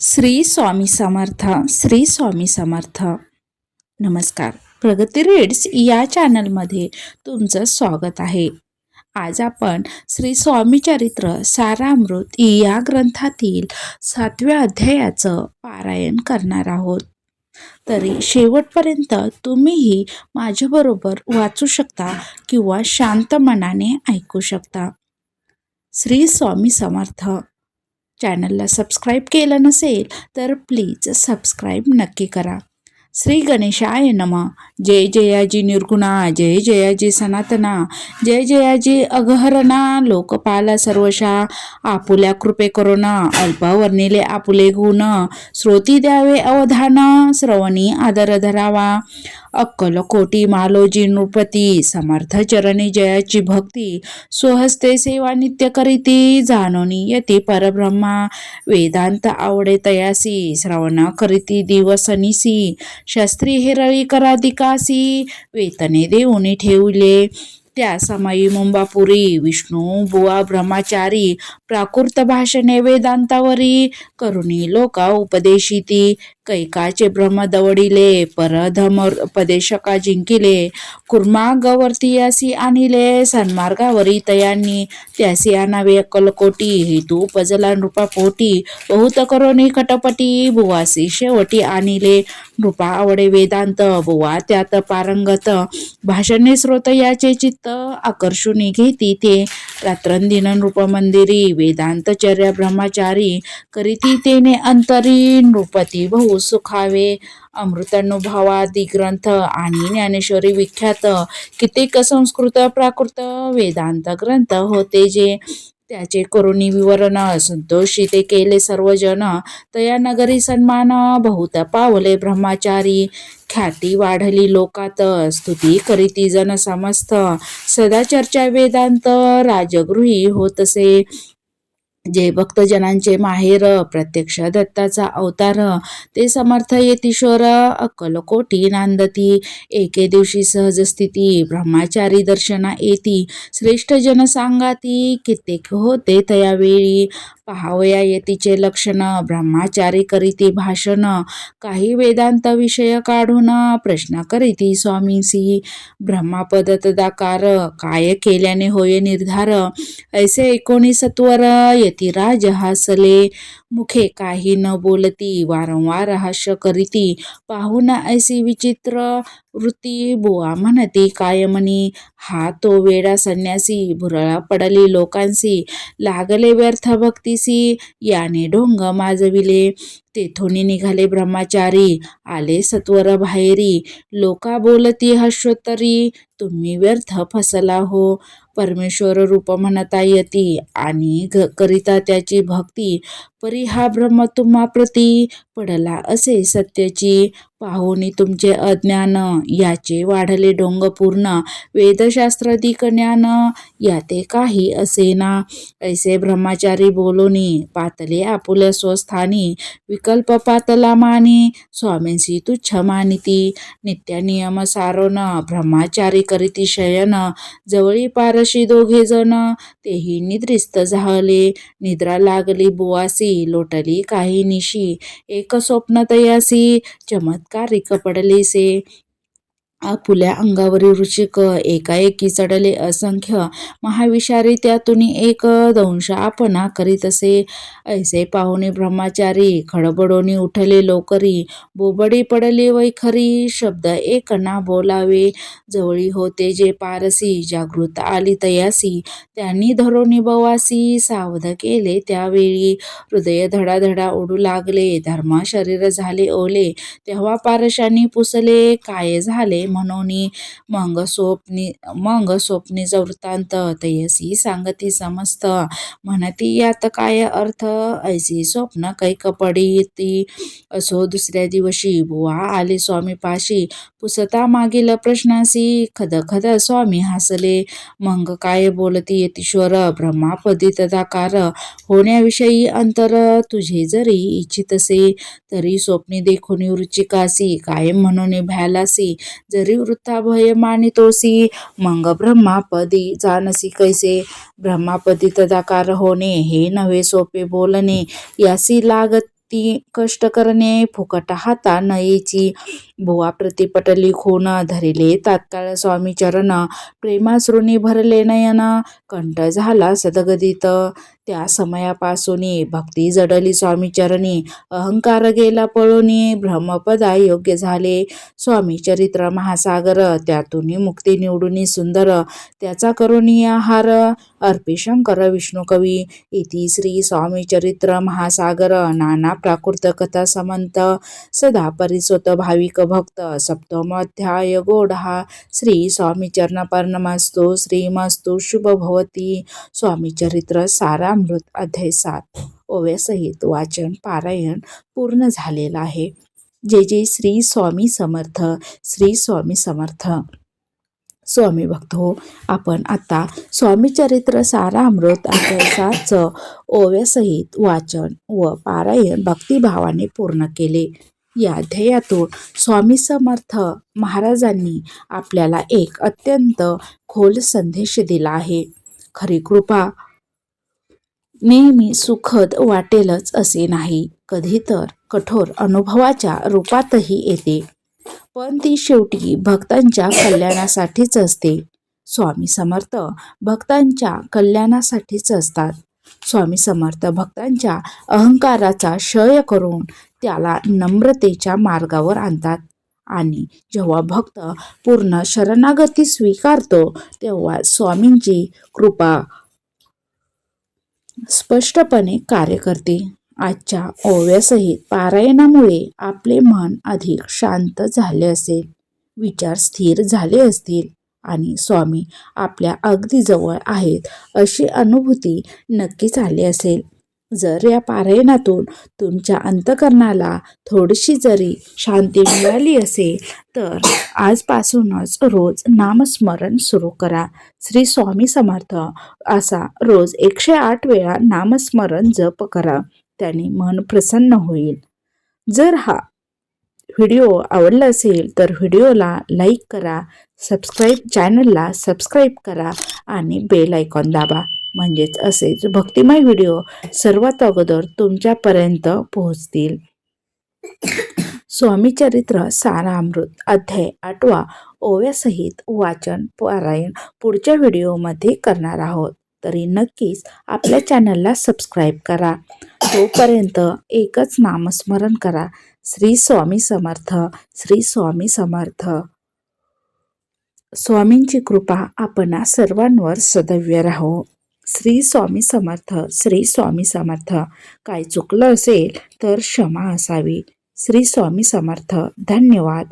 श्री स्वामी समर्थ श्री स्वामी समर्थ. नमस्कार. प्रगती रीड्स या चॅनलमध्ये तुमचं स्वागत आहे. आज आपण श्री स्वामी चरित्र सारामृत या ग्रंथातील सातव्या अध्यायाचं पारायण करणार आहोत. तरी शेवटपर्यंत तुम्हीही माझ्याबरोबर वाचू शकता किंवा शांत मनाने ऐकू शकता. श्री स्वामी समर्थ. चॅनलला सबस्क्राईब केलं नसेल तर प्लीज सबस्क्राईब नक्की करा. श्री गणेशाय नम. जय जयाजी निर्गुणा जय जयाजी सनातना जय जयाजी अगहरणा लोकपाला सर्वशा आपुल्या कृपे करोना अल्पवर्णिले आपुले गुण श्रोती द्यावे अवधान श्रवणी आदर धरावा. अक्कल कोटी मालोजी नृपती समर्थ चरणी जयाची भक्ती स्वहस्ते सेवा नित्य करीती जाणोनी यती परब्रह्मा वेदांत आवडे तयासी श्रवण करीती दिवसनिसी शास्त्री हेरळी कराधिकासी वेतने देऊनी ठेवले त्या समायी मुंबापुरी विष्णू बुवा ब्रह्मचारी प्राकृत भाषणे वेदांतावरी करुणी लोका उपदेशिती कैकाचे ब्रह्म दवडिले परधम उपदेशका जिंकिले कुर्मा गवर्तियासी आणिले सन्मार्गावरी तयांनी त्यासी आणावे अक्कलकोटी हेतू पजला नृपापोटी बहुत करोनी कटपटी बुवासी शेवटी आणिले नृपा आवडे वेदांत बुवा त्यात पारंगत भाषणे स्रोत याचे चित्त आकर्षुनी घेती ते. रात्रंदिन नृपमंदिरी वेदांतचर्या ब्रह्मचारी करीती तेने अंतरी नृपती बहु सुखावे. अमृतानुभवादी ग्रंथ आणि ज्ञानेश्वरी विख्यात. कित्येक संस्कृत प्राकृत वेदांत ग्रंथ होते जे त्याचे करुणी विवरण संतोषी ते केले सर्वजन तया नगरी सन्मान बहुत पावले ब्रह्मचारी. ख्याती वाढली लोकात स्तुती करीती जन समस्त. सदा चर्चा वेदांत राजगृही होतसे. जे भक्तजनांचे माहेर प्रत्यक्ष दत्ताचा अवतार ते समर्थ येतीश्वर अक्कलकोटी नांदती. एके दिवशी सहज स्थिती ब्रह्माचारी दर्शना येती. श्रेष्ठ जन सांगाती कित्येक होते तयावेळी. पहावया येतीचे लक्षण ब्रह्माचारी करीती भाषण. काही वेदांत विषय काढून प्रश्न करीती स्वामींसी ब्रह्मापदतदाकार काय केल्याने होय निर्धार? ऐसे एकोणीसत्वर येत यतिराज हासले मुखे काही न बोलती वारंवार हास्य करीती. पाहून ऐसी विचित्र वृत्ती बुवा म्हणती कायमनी हा तो वेडा संन्यासी भुरळा पडली लोकांसी लागले व्यर्थ भक्तीसी याने ढोंग माजविले. तेथून निघाले ब्रह्मचारी आले सत्वर बाहेरी. लोका बोलती हर्षोत्तरी तुम्ही व्यर्थ फसला हो. परमेश्वर रूप म्हणता येती आणि घ करिता त्याची भक्ती. परी हा ब्रह्म तुम्हा प्रती पडला असे सत्यची पाहुनी तुमचे अज्ञान याचे वाढले डोंग पूर्ण. वेदशास्त्राधिक ज्ञान याते काही असेना. ऐसे ब्रह्मचारी बोलोनी पातले आपुल्या स्वस्थानी. विकल्प पातला मानी स्वामींसी तुच्छ मानिती. नित्य नियम सारोन ब्रह्मचारी करीती शयन. जवळी पारशी दोघे जण तेही निद्रिस्त झाले. निद्रा लागली बुवासी लोटली काही निशी. एक स्वप्न तयासी ಕಾರ್ಯ ಕಪಡಲಿ से आपुल्या अंगावरील रुचिक एकाएकी चढले असंख्य महाविषारी त्यातून एक दंश आपणा करीत असे. ऐसे पाहुणे ब्रह्मचारी खडबडोनी उठले लोकरी बोबडी पडली वैखरी शब्द एक ना बोलावे. जवळी होते जे पारसी जागृत आली तयासी त्यांनी धरोनी बवासी सावध केले त्यावेळी. हृदय धडाधडा ओढू लागले धर्मा शरीर झाले ओले तेव्हा पारशांनी पुसले काय झाले? म्हणून मग स्वप्नी मग स्वप्नीचा वृत्तांत तयसी सांगती समस्त म्हणती यात काय अर्थ? ऐसी स्वप्न कैक पडी असो दुसऱ्या दिवशी बुवा आले स्वामी पाशी. पुसता मागील प्रश्नासी खद खद स्वामी हसले. मग काय बोलती यतीश्वर ब्रह्मापदी तदाकार होण्याविषयी अंतर तुझे जरी इच्छितसे तरी स्वप्नी देखून रुचिकासी कायम म्हणून भ्यालासी? जरी वृत्ता भय मानितोसी मंग ब्रह्मापदी जानसी कैसे? ब्रह्मापदी तदाकार होणे हे नव्हे सोपे बोलणे. यासी लागत ती कष्ट करणे फुकट हाता नयेची बुवा प्रतिपटली खून धरिले तात्काळ स्वामी चरण. प्रेमाश्रुनी भरले नयन. कंठ झाला सदगदित. त्या समयापासून भक्ती जडली स्वामी चरणी. अहंकार गेला पळूनी. ब्रह्मपदा योग्य झाले. स्वामी चरित्र महासागर. त्यातून मुक्ती निवडून सुंदर. त्याचा करुणी आहार. अर्पी शंकर विष्णू कवी. इति श्री स्वामी चरित्र महासागर. नाना प्राकृत कथा समंत. सदा परिसोत भाविक भक्त सप्तमोध्याय गोढा श्री स्वामी चरण पर्णमस्तु श्रीमस्तु शुभ भवती स्वामी चरित्र सारामृत अध्याय सात. ओव्यासहित वाचन पारायण पूर्ण झालेलं आहे. जे जे श्री स्वामी समर्थ श्री स्वामी समर्थ. स्वामी भक्त हो आपण आता स्वामी चरित्र सारामृत अभ्यासाचं ओव्यासहित वाचन व पारायण भक्तिभावाने पूर्ण केले. या ध्येयातून स्वामी समर्थ महाराजांनी आपल्याला एक अत्यंत खोल संदेश दिला आहे. खरी कृपा नेहमी सुखद वाटेलच असे नाही कधी तर कठोर अनुभवाच्या रूपातही येते. पण ती शेवटी भक्तांच्या कल्याणासाठीच असते. स्वामी समर्थ भक्तांच्या कल्याणासाठीच असतात. स्वामी समर्थ भक्तांच्या अहंकाराचा क्षय करून त्याला नम्रतेच्या मार्गावर आणतात. आणि जेव्हा भक्त पूर्ण शरणागती स्वीकारतो तेव्हा स्वामींची कृपा स्पष्टपणे कार्य करते. आजच्या ओव्यासहित पारायणामुळे आपले मन अधिक शांत झाले असेल विचार स्थिर झाले असतील आणि स्वामी आपल्या अगदी जवळ आहेत अशी अनुभूती नक्कीच आली असेल. जर या पारायणातून तुमच्या अंतकरणाला थोडीशी जरी शांती मिळाली असेल तर आजपासूनच रोज नामस्मरण सुरू करा. श्री स्वामी समर्थ असा रोज एकशे आठ वेळा नामस्मरण जप करा. त्याने मन प्रसन्न होईल. जर हा व्हिडिओ आवडला असेल तर व्हिडिओला लाईक करा सबस्क्राईब चॅनलला सबस्क्राईब करा आणि बेल आयकॉन दाबा. म्हणजेच असेच भक्तिमय व्हिडिओ सर्वात अगोदर तुमच्यापर्यंत पोहोचतील. स्वामी चरित्र सारामृत अध्याय आठवा ओव्यासहित वाचन पारायण पुढच्या व्हिडिओमध्ये करणार आहोत. तरी नक्कीच आपल्या चॅनलला सबस्क्राईब करा. तोपर्यंत एकच नामस्मरण करा. श्री स्वामी समर्थ श्री स्वामी समर्थ. स्वामींची कृपा आपणा सर्वांवर सदैव राहो. श्री स्वामी समर्थ श्री स्वामी समर्थ. काय चुकलं असेल तर क्षमा असावी. श्री स्वामी समर्थ धन्यवाद.